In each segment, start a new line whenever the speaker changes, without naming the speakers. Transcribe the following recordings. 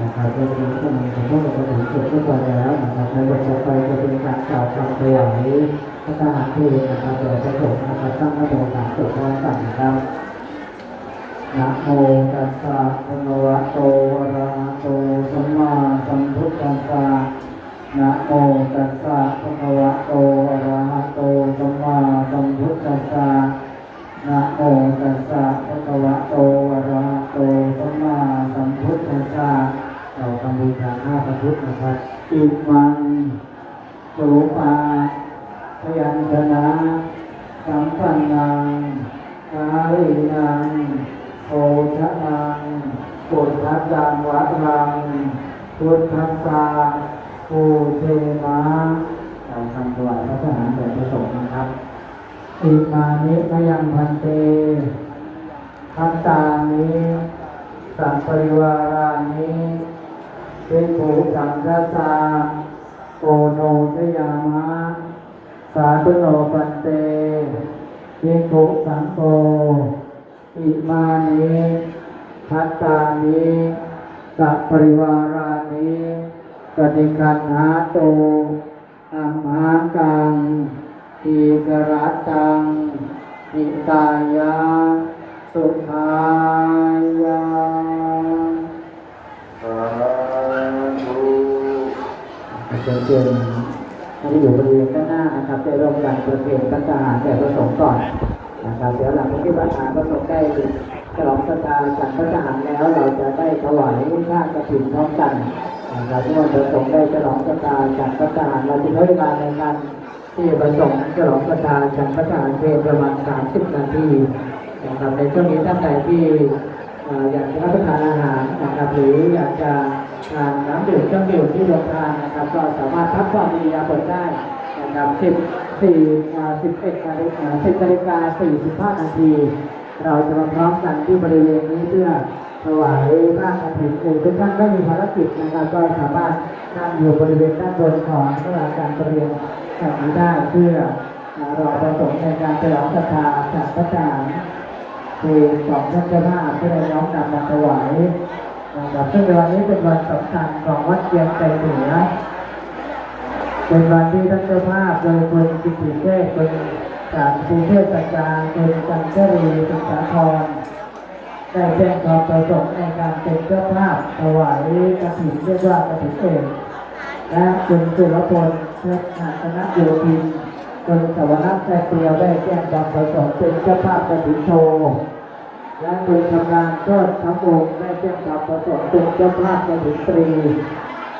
นะครับเราจะมีข้อมูลของพวกเราถึงเสร็จเรียบร้อยแล้วนะครับในวันต่อไปจะเป็นการกล่าวคำถวายพระทหารเพลนะครับโดยพระสงฆ์นะครับตั้งพระบรมสามจบพร้อมกันนะครับนะโมตัสสะภะคะวะโตอะระหะโตสัมมาสัมพุทธัสสะนะโมตัสสะภะคะวะโตอะระหะโตสัมมาสัมพุทธัสสะ นะโมตัสสะภะคะวะโตอะระหะโตสัมมาสัมพุทธัสสะเราทำบูชาห้าพระพุทธนะครับอิมังสุปาพยัญชนะสัมปันนังกาลีนังโอชะนังปุถทัสสังวัรังพุทธัสสะปูเทมาเราทำถวายพระทหารแด่พระสงฆ์นะครับ อิมานิมยังพันเตพัตตานิสัมปริวารานิเทโกสังฆาสาโอโนชยามะ สาธุโนปันเตเทโกสังโฆอิมานิพัตตานิสัพปริวารานิปฏิคันหาโตอัมหากัง ทีกรัตังอิตายาสุขายาเชิญเชิญท่านที่อยู่บริเวณด้านหน้านะครับได้ร่วมกันประเพณีพระทหารแด่พระสงฆ์ก่อนนะครับเดี๋ยวหลังจากที่พระทหารพระสงฆ์ได้ฉลองสตาจากพระทหารแล้วเราจะได้ถวายผ้ากระถิ่นพร้อมกันนะครับเมื่อพระสงฆ์ได้ฉลองสตาจากพระทหารเราจะใช้เวลาในการ ที่พระสงฆ์ฉลองสตาจากพระทารเพียงประมาณ 30 นาทีนะครับในช่วงนี้ท่านใดที่อยากจะรับประทานอาหารนะครับหรืออยากจะทานน้ำดื่มเครื่องดื่มที่โรงทานนะครับก็สามารถพักความดียาเปิดได้นะครับ10 4 11นาฬิกา10นาฬิกา45 นาที เราจะมาพร้อมกันที่บริเวณนี้เพื่อถวายผ้ากฐินเองทุกท่านไม่มีภารกิจนะครับ ก็สามารถนั่งอยู่บริเวณด้านบนของเพื่อการเรียน แห่งนี้ได้เพื่อรอประสงค์ในการฉลองศรัทธาจากพระจารย์คือของท่านเจ้าภาพที่ได้น้อมนำมาถวายนะครับซึ่งในวันนี้เป็นวันสำคัญของวัดเกียงใจเหนือเป็นวันที่ท่านเจ้าภาพโดยคุณกิติเทพเป็นจากกรุงเทพสัจจางคุณจันทรีศึกษาธรได้แจ้งความประสงค์ในการเป็นเจ้าภาพถวายกระถิ่นเรียกว่ากระถิ่นเอกและคุณสุรพล เพชรนาคณะโยธินคุณสวรรค์แท้เตียวได้แจ้งความประสงค์เป็นเจ้าภาพกระถิ่นโชว์และคุณทำงานโทษทั้งองค์ได้แจ้งความประสงค์เป็นเจ้าภาพกระถิ่นตรี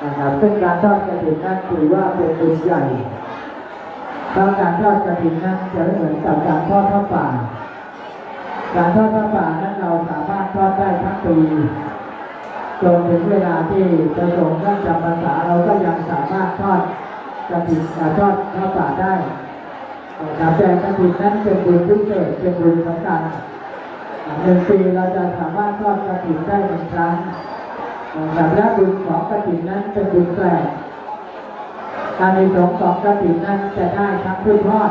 นะครับซึ่งการทอดกระถิ่นนั้นถือว่าเป็นบุญใหญ่เพราะการทอดกระถิ่นนั้นจะไม่เหมือนกับการทอดผ้าวป่า การทอดผ้าวป่านั้นเราสามารถทอดได้ทั้งปีจนถึงเวลาที่ประสงค์ท่านจำพรรษาเราก็ยังสามารถทอด กระถิ่นอ่าทอดผ้าป่ารได้นะครับแต่กระถิ่นนั้นเป็นบุญพิเศษเป็นบุญสำคัญหนึ่งปีเราจะสามารถทอดกระถิ่นได้หนึ่งครั้งแบบและบุญของกฐินนั้นเป็นบุญแปลกการในสงฆ์ของกฐินนั้นจะได้ทั้งพืชทอด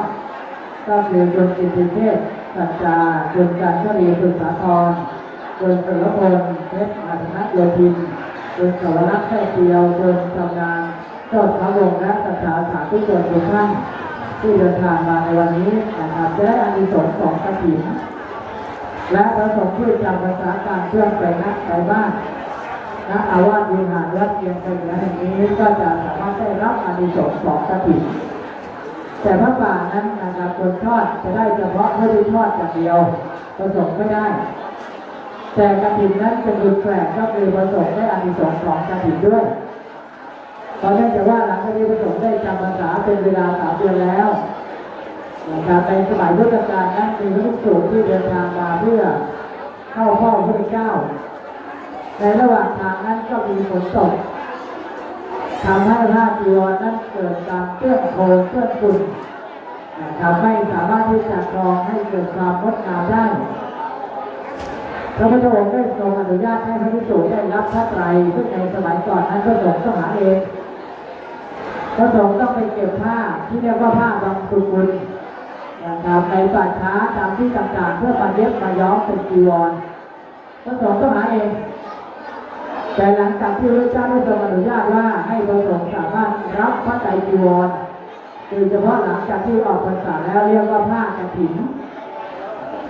ก็คือบุญอินทรีเทพสัจจาบุญการชลีบุญสาธรบุญสุรพลเพชรอัฒนโยธินบุญสวรักษ์แท้เดียวบุญทำงาน เจ้าพระวงและสถาสาธุชนทุกท่านที่เดินทางมาในวันนี้นะครับจะได้อานิสงส์ของกฐินและประสงค์ที่จำภาษาการเคลื่อนไปนักไปบ้านณอาวาสวิหารวัดเกียงไกรเหนือแห่งนี้ก็จะสามารถได้รับอานิสงส์ของกฐินแต่พระป่านั้นนะครับคนทอดจะได้เฉพาะไม่ได้ทอดอย่างเดียวประสงค์ไม่ได้ แต่กฐินนั้นเป็นบุญแปลกก็คือประสงค์ได้อานิสงส์ของกฐินด้วย ตอนนี้จะว่าหลังจากนี้ประสงค์ได้จำภาษาเป็นเวลาสามเดือนแล้วนะครับในสมัยพุทธกาลนั้นมีพระภิกษุที่เดินทางมาเพื่อเข้าเฝ้าพระพุทธเจ้า ในระหว่างทางนั้นก็มีฝนตกทำให้ผ้าจีวรนั้นเกิดการเปื้อนโคลนเปื้อนฝุ่นทำให้สามารถที่จะกรองให้เกิดความงดงามได้พระพุทธองค์ได้ทรงอนุญาตให้พระภิกษุได้รับพระไตรซึ่งในสมัยก่อนนั้นพระสงฆ์ต้องหาเอง พระสงฆ์ต้องไปเก็บผ้าที่เรียกว่าผ้าบางสุกุลนะครับในป่าช้าตามที่ต่างๆ เพื่อมาเย็บมาย้อมเป็นจีวรพระสงฆ์ต้องหาเอง แต่หลังจากที่พระเจ้าได้ทรงอนุญาตว่าให้พระสงฆ์สามารถรับพระไตรจีวรโดยเฉพาะหลังจากที่ออกพรรษาแล้วเรียกว่าผ้ากฐิน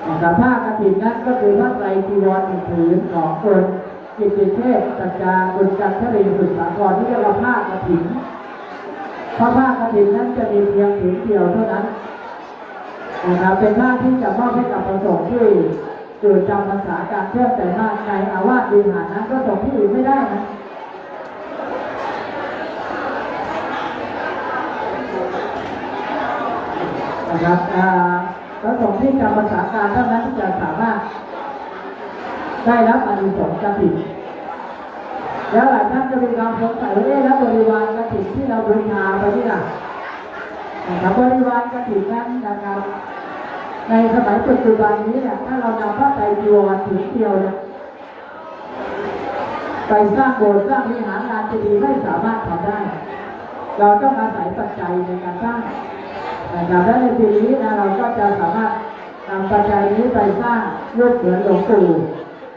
นะครับผ้ากฐินนั้นก็คือพระไตรจีวรหนึ่งผืนของคนกิตติเทพสัจจาบุญจันทรีสุทธากรที่เรียกว่าผ้ากฐิน พราะผ้ากฐินนั้นจะมีเพียงผืนเดียวเท่านั้นนะครับเป็นผ้าที่จะมอบให้กับพระสงฆ์ที่เกิดจำภาษาการเทศแต่มากในอาวาสวิหารนั้นก็ส่งที่อื่นไม่ได้นะนะครับอ่าพระสงฆ์ที่จำภาษาการเท่านั้นที่จะสามารถได้รับอานิสงส์กฐิน แล้วหลายท่านจะมีความสงสัยว่าเอ๊ะแล้วบริวารกฐินที่เราบูชาไปนี่ล่ะนะครับบริวารกฐินนั้นนะครับ ในสมัยปัจจุบันนี้เนี่ยถ้าเรานำพระไตรจีวรถึงเดียวเนี่ยไปสร้างโบสถ์สร้างวิหารงานเจดีไม่สามารถทำได้ เราต้องอาศัยปัจจัยในการสร้างนะครับและในปีนี้นะเราก็จะสามารถนำปัจจัยนี้ไปสร้างรูปเหมือนหลวงปู่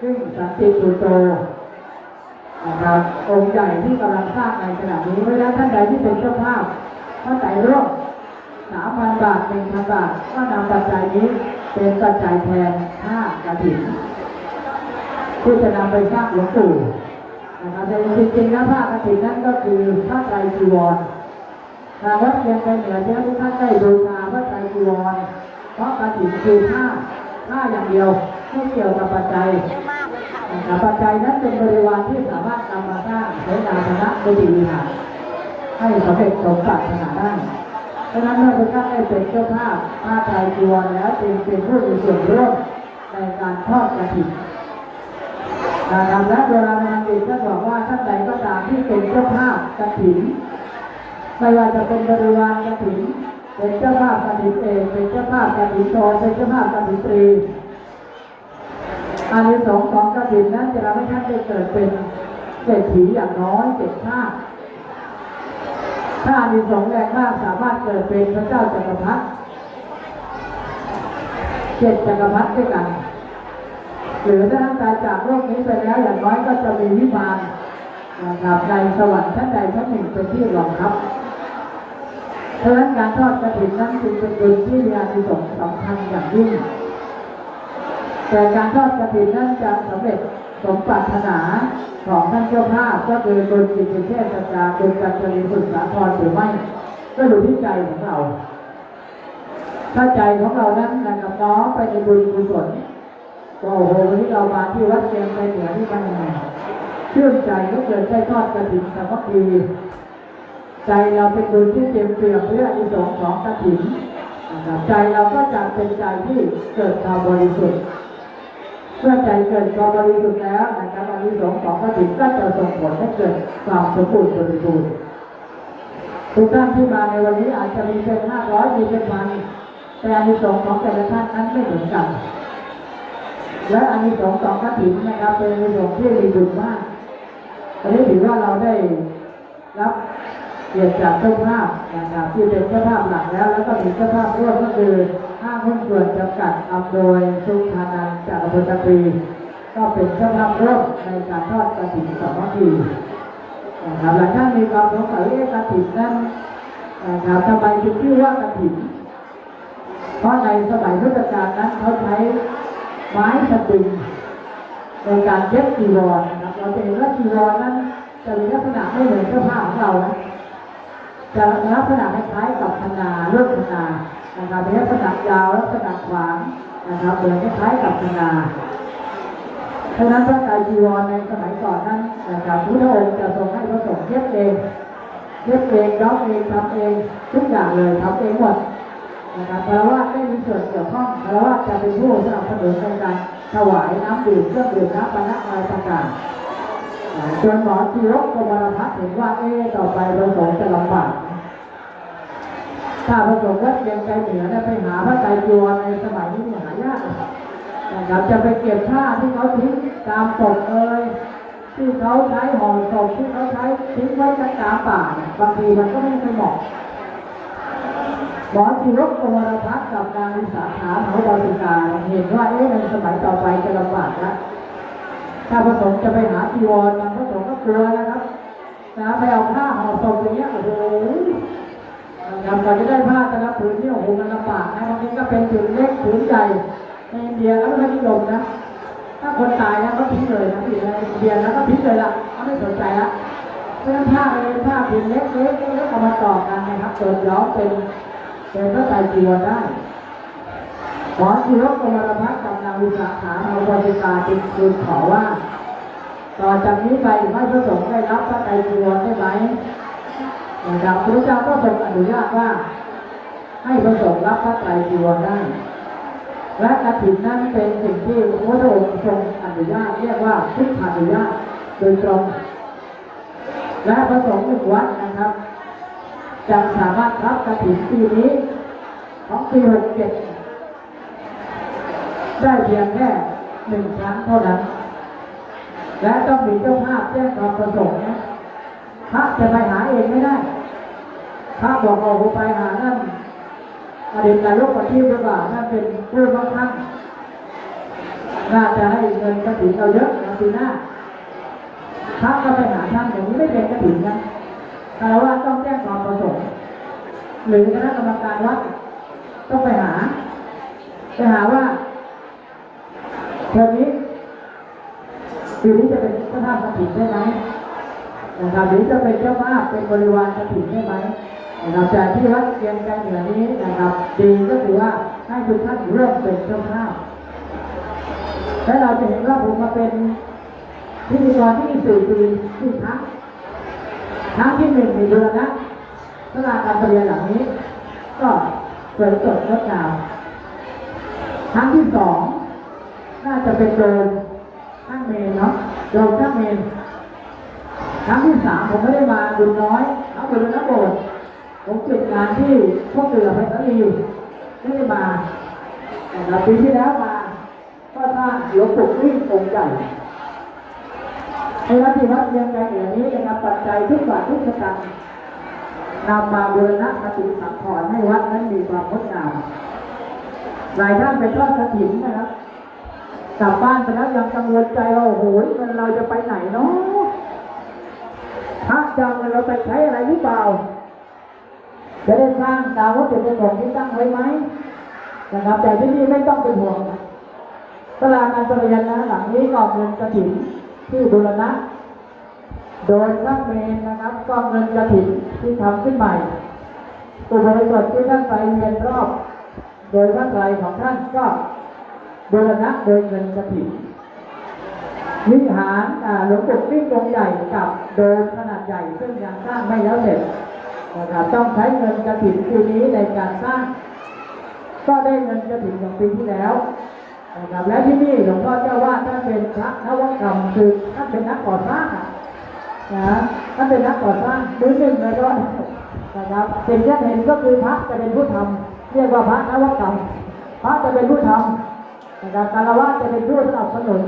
ซึ่งสันติปุโต นะครับองค์ใหญ่ที่กำลังสร้างในขณะนี้เพราะฉะนั้นท่านใดที่เป็นเจ้าภาพก็ใส่ร่วมสามพันบาทหนึ่งพันบาทก็นำปัจจัยนี้เป็นปัจจัยแทนค่ากระถิ่นที่จะนำไปสร้างหลวงปู่นะครับแต่จริงๆแล้วผ้ากระถิ่นนั้นก็คือผ้าไตรจีวรทางวัดเพียงไปเหนือเจ้าทุกท่านได้บูชาพระไตรจีวรเพราะกฐินคือผ้าผ้าอย่างเดียวไม่เกี่ยวกับปัจจัย ปัจจัยนั้นเป็นบริวารที่สามารถนำมาสร้างใช้นาธนะในดีวิหารให้สำเร็จสมปรารถนาได้เพราะฉะนั้นเมื่อทุกท่านได้เป็นเจ้าภาพผ้าไตรจีวรแล้วจึงเป็นผู้มีส่วนร่วมในการทอดกฐินนะครับและโบราณบัณฑิท่านบอกว่าท่านใดก็ตามที่เป็นเจ้าภาพกฐินไม่ว่าจะเป็นบริวารกฐินเป็นเจ้าภาพกฐินเองเป็นเจ้าภาพกฐินโตเป็นเจ้าภาพกฐินตรี อานิสงส์ของกฐินนั้นจะทำให้ท่านได้เกิดเป็นเศรษฐีอย่างน้อยเจ็ดชาติถ้าอานิสงส์แรงมากสามารถเกิดเป็นพระเจ้าจักรพรรดิเจ็ดจักรพรรดิด้วยกันหรือถ้าท่านตายจากโลกนี้ไปแล้วอย่างน้อยก็จะมีวิมานนะครับในสวรรค์ชั้นใดชั้นหนึ่งเป็นที่รองรับเพราะฉะนั้นการทอดกระถิ่นนั้นจึงเป็นบุญที่มีอานิสงส์สำคัญอย่างยิ่ง แต่การทอดกระถินนั้นจะสำเร็จสมปรารถนาของท่านเจ้าภาพก็คือบุญจิตเทศจาบุญการจริสุทธสาครหรือไม่ก็อยู่ที่ใจของเรา ถ้าใจของเรานั้นนะครับน้อมไปในบุญกุศลก็โอ้โหวันนี้เรามาที่วัดเกียงไปเหนือที่มันยังไงชื่นใจก็เกิดได้ทอดกระถิ่นสามัคคีใจเราเป็นบุญที่เต็มเปี่ยมด้วยอานิสงส์ของกระถิ่นใจเราก็จะเป็นใจที่เกิดความบริสุทธิ์ เมื่อใจเกิดความบริสุทธิ์แล้วนะครับอานิสงส์ของกระถิ่ก็จะส่งผลให้เกิดความสมบูรณ์บริบูรณ์ทุกท่านที่มาในวันนี้อาจจะมีเป็นห้าร้อยมีเป็นพันแต่อานิสงส์ของแต่ละท่านนั้นไม่เหมือนกัน และอานิสงส์ของกฐินนะครับเป็นอานิสงส์ที่มีบุญมากอันนี้ถือว่าเราได้รับเกียรติจากเจ้าภาพนะครับที่เป็นเจ้าภาพหลักแล้ว แล้วก็มีเจ้าภาพร่วมก็คือ ห้างหุ้นส่วนจำกัดอำโดยสุขานันจากอำเภอตะกีก็เป็นเจ้าภาพร่วมในการทอดกฐินสามัคคีนะครับหลายท่านมีความสงสัยเอ๊ะกระถิ่นนั้นนะครับทำไมถึงชื่อว่ากระถิ่นเพราะในสมัยพุทธกาลนั้นเขาใช้ไม้สปริงในการเย็บจีวรนะครับเราเห็นว่าจีวรนั้นจะมีลักษณะไม่เหมือนเสื้อผ้าของเรานะจะลักษณะคล้ายๆกับพนาเลือกพนา นะครับมีลักษณะยาวลักษณะขวางนะครับเหมือนคล้ายกับพนาเพราะนั้นพระไตรจีวรในสมัยก่อนนั้นนะครับพุทธองค์จะทรงให้พระสงฆ์เย็บเองเย็บเองย้อมเองทำเองทุกอย่างเลยทำเองหมดนะครับพระว่าไม่มีส่วนเกี่ยวข้องพระว่าจะเป็นผู้สนับสนุนในการถวายน้ำดื่มเครื่องดื่มน้ำปานะอะไรต่างๆจนหมอจีรกกมรพัฒน์เห็นว่าเอ๊ต่อไปพระสงฆ์จะลำบาก ถ้าพระสงฆ์วัดเพียงใจเหนือเนี่ยไปหาพระไตรจีวรในสมัยนี้เนี่ยหายากนะครับจะไปเก็บผ้าที่เขาทิ้งตามศพเอ่ยที่เขาใช้ห่อศพที่เขาใช้ทิ้งไว้กตามป่าบางทีมันก็ไม่ค่อยเหมาะหมอชีวกกมรพัฒน์กับนางสาขาหมอบาสิกาเห็นว่าเอ๊ะในสมัยต่อไปจะลำบากแล้วถ้าพระสงฆ์จะไปหาจีวรนำพระสงฆ์กลัวนะครับนะไปเอาผ้าห่อศพอย่างเงี้ยโอ้โห นะครับกว่าจะได้ผ้าแต่ละผืนนี่โอ้โหมันลำบากนะบางทีก็เป็นผืนเล็กผืนใหญ่ในอินเดียแล้วก็ไม่นิยมนะถ้าคนตายนะเขาทิ้งเลยนะที่ในอินเดียแล้วก็ทิ้งเลยละเขาไม่สนใจละเพราะฉะนั้นผ้าเลยผ้าผืนเล็กเล็กเล็กเอามาต่อกันนะครับจนย้อมเป็นเป็นพระไตรจีวรได้ขอที่รบกรมรพัฒกับนางวิสาขาเอาบริการเป็นคืนขอว่า ต่อจากนี้ไปให้พระสงฆ์ได้รับพระไตรจีวรได้ไหม นะครับพระเจ้าก็ทรงอนุญาตว่า ให้พระสงฆ์รับพระไตรจีวรได้ และกฐินนั้นเป็นสิ่งที่พระองค์ทรงอนุญาตเรียกว่าพุทธานุญาตโดยตรง และพระสงฆ์หนึ่งวัดนะครับจะสามารถรับกฐินปีนี้ของปีหกเจ็ดได้เพียงแค่หนึ่งครั้งเท่านั้น และต้องมีเจ้าภาพแจ้งความประสงค์นะพระจะไปหาเองไม่ได้ พระบอกออกไปหานั่นอดีตนายกประทีปหรือเปล่านเป็นผู้บังคับน่าจะให้เงินกระถิ่นเราเยอะนะปีหน้าพระก็ไปหาท่านอย่างนี้ไม่เป็นกระถิ่นนะแต่ว่าต้องแจ้งความประสงค์หรือคณะกรรมการวัดต้องไปหา ไปหาว่าเทอมนี้ปีนี้จะเป็นเจ้าภาพกระถิ่นได้ไหมนะครับหรือจะเป็นเจ้าภาพเป็นบริวารกระถิ่นได้ไหม นะครับแต่ที่วัดเกียงกันเหนือนี้นะครับดีก็คือว่าให้ทุกท่านเริ่มเป็นเจ้าภาพและเราจะเห็นว่าผมมาเป็นพิธีกรที่สี่ปีที่ครั้งครั้งที่หนึ่งในเดือนนะสลาการเรียนหลังนี้ ก็สวยสดงดงามครั้งที่สองน่าจะเป็นโดนข้างเมนเนาะโดนข้างเมนครั้งที่สามผมไม่ได้มาดุน้อยเอาไปดูน้ำโบสถ์ ผมติดงานที่พวกเรือเพชรลีไม่ได้มาแต่ปีที่แล้วมาก็สร้างหลวงปู่วิ่งองค์ใหญ่ในวัดที่วัดเรียงใจเหนือนี้นะครับปัจจัยทุกบาททุกสตางค์นำมาบูรณะปฏิสังขรณ์ให้วัดนั้นมีความงดงามหลายท่านไปทอดกระถิ่นนะครับกลับบ้านไปแล้วยังกังวลใจว่าโอ้โหเงินเราจะไปไหนเนาะพระจะเอาเงินเราไปใช้อะไรหรือเปล่า จะได้สร้างตามวัตถุประสงค์ที่ตั้งไว้ไหมนะครับแต่ที่นี่ไม่ต้องเป็นห่วงตลาดการประเรียนนะหลังนี้ก็เงินกระถิ่นที่บูรณะ โดยพระเมนนะครับก็เงินกระถิ่นที่ทำขึ้นใหม่อุโบสถที่ท่านไปเรียนรอบ โดยพระไตรของท่านก็บูรณะโดยเงินกระถิ่นวิหารหลวงปู่ปิ้งองใหญ่กับโดมขนาดใหญ่ซึ่งยังสร้างไม่แล้วเสร็จ นะครับต้องใช้เงินกระถิ่นปีนี้ในการสร้าง ก็ได้เงินกระถิ่นของปีที่แล้วนะครับและที่นี่หลวงพ่อเจ้าวาดท่านเป็นพระนวกรรมคือท่านเป็นนักก่อสร้างอะนะท่านเป็นนักก่อสร้างมือหนึ่งเลยก็นะครับสิ่งที่เห็นก็คือพระจะเป็นผู้ทำเรียกว่าพระนวกรรมพระจะเป็นผู้ทำนะครับคารวะจะเป็นผู้สนับสนุน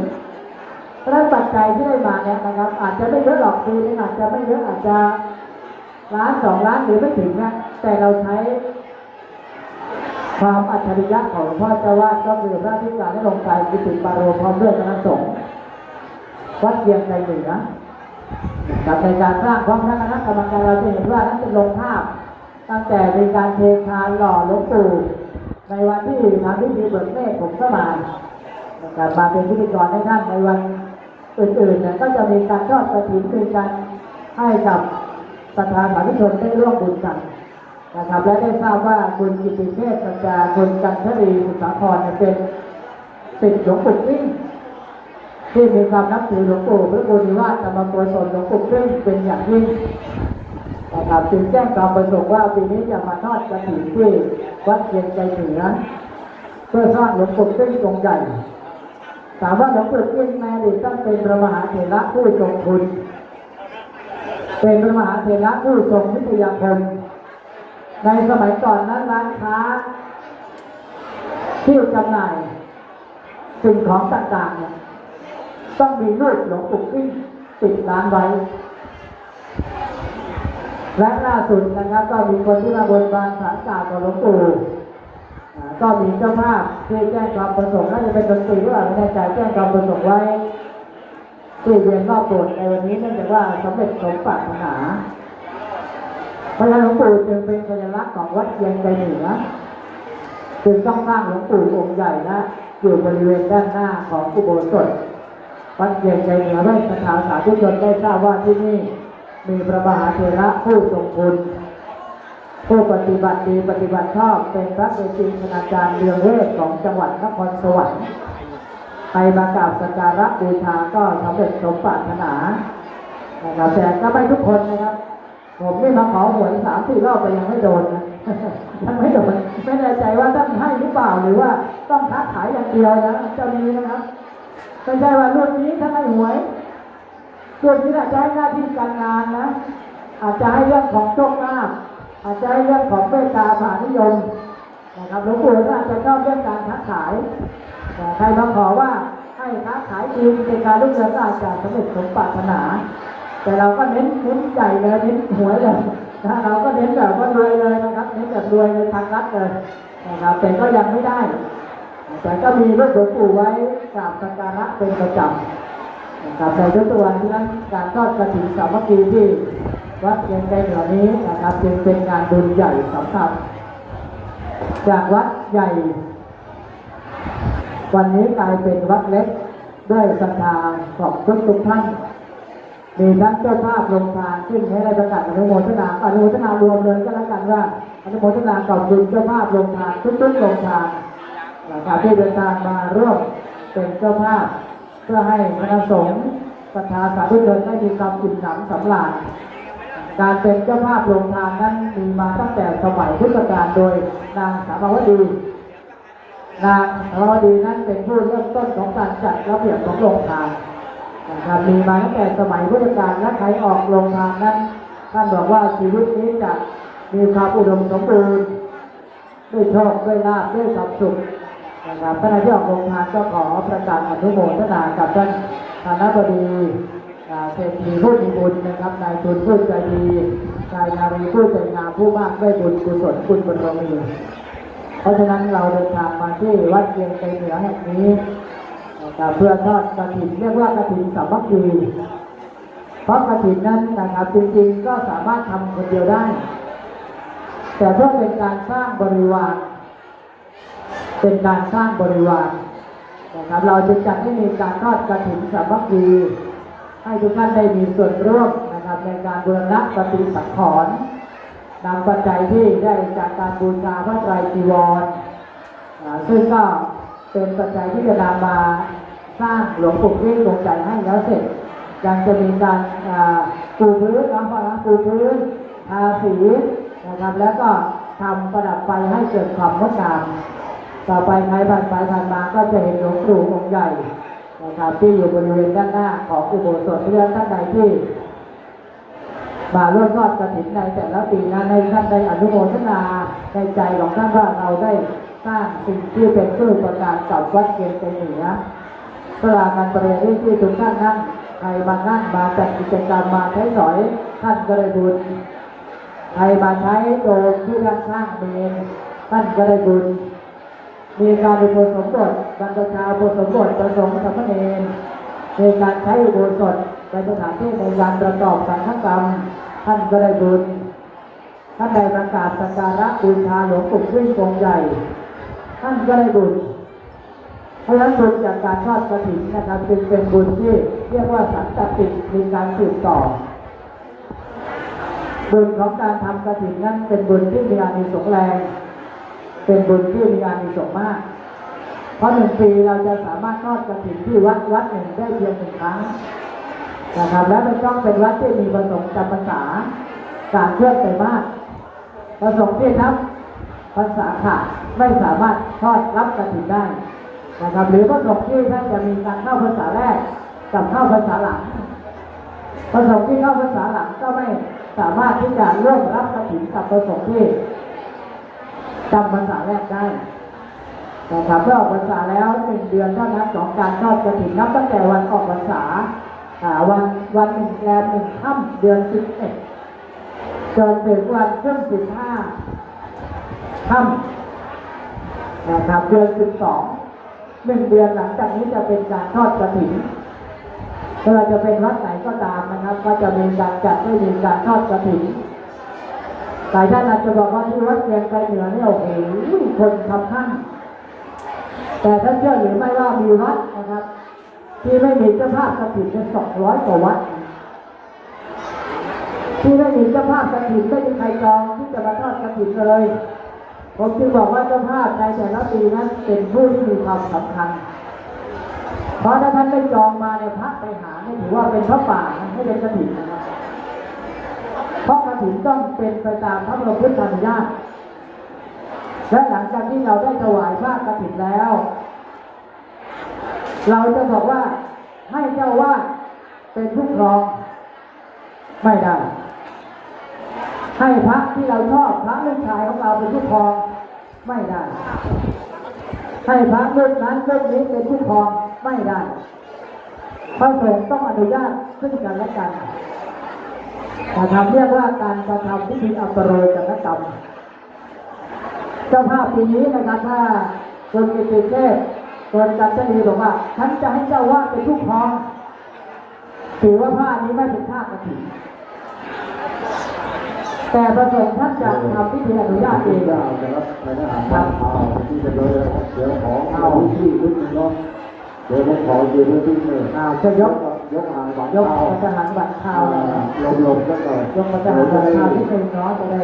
เพราะนั้นปัจจัยที่ได้มาเนี่ยนะครับอาจจะไม่เยอะหรอกปีนึงอาจจะไม่เยอะอาจจะ ล้านสองล้านหรือไม่ถึงนะแต่เราใช้ ความอัจฉริยะของหลวงพ่อเจ้าวาดก็คือพระที่การได้ลงใจกิติปารโรพร้อมด้วยคณะสงฆ์วัดเกียงใจเหนือกับในการสร้างของคณะกรรมการเราจะเห็นว่านั้นเป็นลงภาพ ตั้งแต่มีการเทคานหล่อหลวงปู่ในวันที่ทำพิธีเบิกเนตรผมก็มานะครับมาเป็นพิธีกรให้ท่านในวันอื่นๆเนี่ยก็จะมีการทอดกระถิ่นมีการให้กับ ประธานสาธุชนได้ร่วมบุญกันนะครับและได้ทราบว่าคุณกิติเทพสัจจาคุณจันทรีสุสาครเป็นศิษย์หลวงปู่กิ้งที่มีความนับถือหลวงปู่พระกุณิวาธรรมโกศลหลวงปู่กิ้งเป็นอย่างยิ่งนะครับจึงแจ้งความประสงค์ว่าปีนี้จะมาทอดกระถิ่นที่วัดเชียงใจเหนือเพื่อสร้างหลวงปู่กิ้งองค์ใหญ่ถามว่าหลวงปู่กิ้งในอดีตต้งเป็นพระมหาเถระผู้ทรงคุณ เป็นพระมหาเถระผู้ทรงวิทยาคม ในสมัยก่อนนั้นร้านค้า ที่จำหน่ายสิ่งของต่างๆเนี่ยต้องมีรูปหลวงปู่กิ้งติดร้านไว้ และล่าสุดนะครับ ก็มีคนที่มาบนบานสารกล่าวกับหลวงปู่ก็มีเจ้าภาพที่แจ้งความประสงค์น่าจะเป็นดนตรีหรือเปล่าไม่แน่ใจแจ้งความประสงค์ไว้ ที่เวียนรอบโบสถ์ในวันนี้เนื่องจากว่าสำเร็จสมปรารถนาพระหลวงปู่จึงเป็นสัญลักษณ์ของวัดเยียงใจเหนือจึงต้องสร้างหลวงปู่องค์ใหญ่นะอยู่บริเวณด้านหน้าของอุโบสถวัดเยียงใจเหนือให้ประชาสาธุชนได้ทราบว่าที่นี่มีพระมหาเถระผู้ทรงคุณผู้ปฏิบัติดีปฏิบัติชอบเป็นพระเกจิคณาจารย์เรืองเวทของจังหวัดนครสวรรค์ มากราบสักการะบูชาก็สำเร็จสมปรารถนานะครับแต่ก็ไม่ทุกคนนะครับ ผมนี่มาขอหวยสามสี่รอบไปยังไม่โดนนะยังไม่โดนไม่แน่ใจว่าท่านให้หรือเปล่าหรือว่าต้องค้าขายอย่างเดียวนะเจ้านี้นะครับไม่ใช่ว่ารุ่นนี้ท่านให้หวยส่วนที่อาจจะให้หน้าที่การงานนะ อาจจะให้เรื่องของโชคลาภอาจจะให้เรื่องของเมตตามหานิยมนะครับหลวงปู่ท่านอาจจะชอบเรื่องการค้าขาย ใครมาขอว่าให้ค้าขายดีในการรุ่งเรืองก็อาจจะสำเร็จสมปรารถนา แต่เราก็เน้นเน้นใจเลยเน้นหวยเลยนะเราก็เน้นแบบว่ารวยเลยนะครับเน้นแบบรวยในทางรัฐเลยนะครับแต่ก็ยังไม่ได้ แต่ก็มีรูปหลวงปู่ไว้กราบสักการะเป็นประจำนะครับในทุกๆวันที่นั้นการทอดกระถิ่นสามัคคีที่วัดเย็นใจเหนือนี้นะครับจึงเป็นงานบุญใหญ่สำคัญจากวัดใหญ่ วันนี้กลายเป็นวัดเล็กด้วยศรัทธาของทุกทุกท่าน มีทั้งเจ้าภาพลงทานซึ่งให้ได้ประกาศอนุโมทนาอนุโมทนารวมเลยก็แล้วกันว่าอนุโมทนาขอบคุณเจ้าภาพลงทานทุกๆลงทานนะครับที่เดินทางมาร่วมเป็นเจ้าภาพ เพื่อให้คณะสงฆ์ประชาสาธุชนได้มีความอิ่มหนำสำราญการเป็นเจ้าภาพโรงทานนั้นมีมาตั้งแต่สมัยพุทธกาลโดยนางสามาวดี นางสามาวดีนั้นเป็นผู้เริ่มต้นของการจัดระเบียบของโรงทานนะครับมีมาตั้งแต่สมัยพุทธกาลและใครออกโรงทานนั้นท่านบอกว่าชีวิตนี้จะมีความอุดมสมบูรณ์ด้วยโชคด้วยลาภด้วยความสุขนะครับท่านนายกโรงทานก็ขอประกาศอนุโมทนากับท่านคณะบดีเศรษฐีผู้มีบุญนะครับนายทุนผู้ใจดีนายนารีผู้ใจงามผู้มากด้วยบุญกุศลบุญบารมี เพราะฉะนั้นเราเดินทางมาที่วัดเกียงไกเหนือแห่งนี้นะครับเพื่อทอดกระถิ่นเรียกว่ากระถิ่นสามัคคีเพราะกระถิ่นนั้นนะครับจริงๆก็สามารถทำคนเดียวได้ แต่เพื่อเป็นการสร้างบริวารเป็นการสร้างบริวารนะครับเราจึงจัดให้มีการทอดกระถิ่นสามัคคีให้ทุกท่านได้มีส่วนร่วมนะครับในการบูรณะปฏิสังขรณ์ นำปัจจัยที่ได้จากการบูชาพระไตรจีวรซึ่งก็เป็นปัจจัยที่จะนำมาสร้างหลวงปู่ที่ลงใจให้แล้วเสร็จ ยังจะมีการปูพื้นนะพ่อนะปูพื้นทาสีนะครับ แล้วก็ทำประดับไฟให้เกิดความงดงามต่อไปใครผ่านไปผ่านมาก็จะเห็นหลวงปู่องค์ใหญ่นะครับที่อยู่บริเวณด้านหน้าของอุโบสถเพื่อท่านใดที่ มาร่วมทอดกระถิ่นในแต่ละปีนั้นในท่านได้อนุโมทนาในใจของท่านว่าเราได้สร้างสิ่งที่เป็นชื่อประการกับวัดเกียงไกรเหนือสลาการประเรียนที่ทุกท่านนั่งใครมานั่งมาจัดกิจกรรมมาใช้สอยท่านก็ได้บุญใครมาใช้โดมที่ท่านสร้างเมนท่านก็ได้บุญมีการอุโบสถสมบทบรรพชาอุโบสมบทประสงค์สามเณรในการใช้อุโบสถในสถานที่ในการประกอบสังฆกรรม ท่านก็ได้บุญท่านใดประกาศสักการะบูชาหลวงปู่ขึ้นกองใหญ่ ท่านก็ได้บุญเพราะฉะนั้นบุญจากการทอดกระถิ่นนะครับจึงเป็นบุญที่เรียกว่าสันตติมีการสืบต่อ บุญของการทำกระถิ่นนั้นเป็นบุญที่มีอานิสงส์แรง เป็นบุญที่มีอานิสงส์มาก เพราะหนึ่งปีเราจะสามารถทอดกระถิ่นที่วัดวัดหนึ่งได้เพียงหนึ่งครั้ง นะครับ และเป็นต้องเป็นวัดที่มีประสงค์จำพรรษาการเคลื่อนไปมากประสงค์ที่นับพรรษาขาดไม่สามารถทอดรับกระถิ่นได้นะครับ หรือประสงค์ที่ท่านจะมีการเข้าพรรษาแรกกับเข้าพรรษาหลังประสงค์ที่เข้าพรรษาหลังก็ไม่สามารถที่จะร่วมรับกระถิ่นกับประสงค์ที่จำพรรษาแรกได้นะครับเมื่อออกพรรษาแล้วหนึ่งเดือนเท่านั้นของการทอดกระถิ่นนับตั้งแต่วันออกพรรษา วันวันหนึ่งแรมหนึ่งค่ำเดือนสิบเอ็ดจนถึงวันขึ้นสิบห้าค่ำนะครับเดือนสิบสองหนึ่งเดือนหลังจากนี้จะเป็นการทอดกระถิ่นไม่ว่าจะเป็นวัดไหนก็ตามนะครับ ก็จะมีการจัดไม่มีการทอดกระถิ่นหลายท่านอาจจะบอกว่าที่วัดเกรียงไกเหนือเนี่ยโอ้โหคนทำข้างแต่ถ้านเชื่อหรือไม่ว่ามีวัดนะครับ ที่ไม่มีเจ้าภาพกระถิ่นเป็นสองร้อยกว่าวัด ที่ไม่มีเจ้าภาพกระถิ่นไม่มีใครจองที่จะมาทอดกระถิ่นเลย ผมจึงบอกว่าเจ้าภาพในแต่ละปีนั้นเป็นผู้ที่มีความสำคัญ เพราะถ้าท่านไม่จองมาเนี่ยพระไปหาเนี่ยถือว่าเป็นพระป่าไม่เป็นกระถิ่นนะครับเพราะกระถิ่นต้องเป็นไปตามพระบรมพุทธานุญาตและหลังจากที่เราได้ถวายผ้ากระถิ่นแล้ว เราจะบอกว่าให้เจ้าว่าเป็นผู้ครอง ไม่ได้ ให้พระที่เราชอบพระลูกชายของเราเป็นผู้ครอง ไม่ได้ ให้พระรูปนั้นรูปนี้เป็นผู้ครองไม่ได้พระสงฆ์ต้องอนุญาตซึ่งกันและกันแต่ทำเรียกว่าการกระทำพิธีอัปโรยกันกรรมเจ้าภาพปีนี้นะครับถ้าคนกิติเท พคนจันทรีบอกว่าฉันจะให้เจ้าว่าเป็นผู้ครองถือว่าผ้านี้ไม่เป็นผ้ากระถิ่นแต่ประสงค์ท่านจะทำพิธีอนุญาตเอง
เจ้าจะรับในทหารบ้านเอาที่จะโดยเดี๋ยวของเอาที่ลึกเนาะเดี๋ยวผมขอยืนไว้ที่หนี่ง
อ่าจะยก
ยกอ่างบัตร
ยก
เอา
ทหารบัตรข่าว
ลมลมก็ก่อ
ยกทหารบัตรข่าวที่เป็นน้องจะได้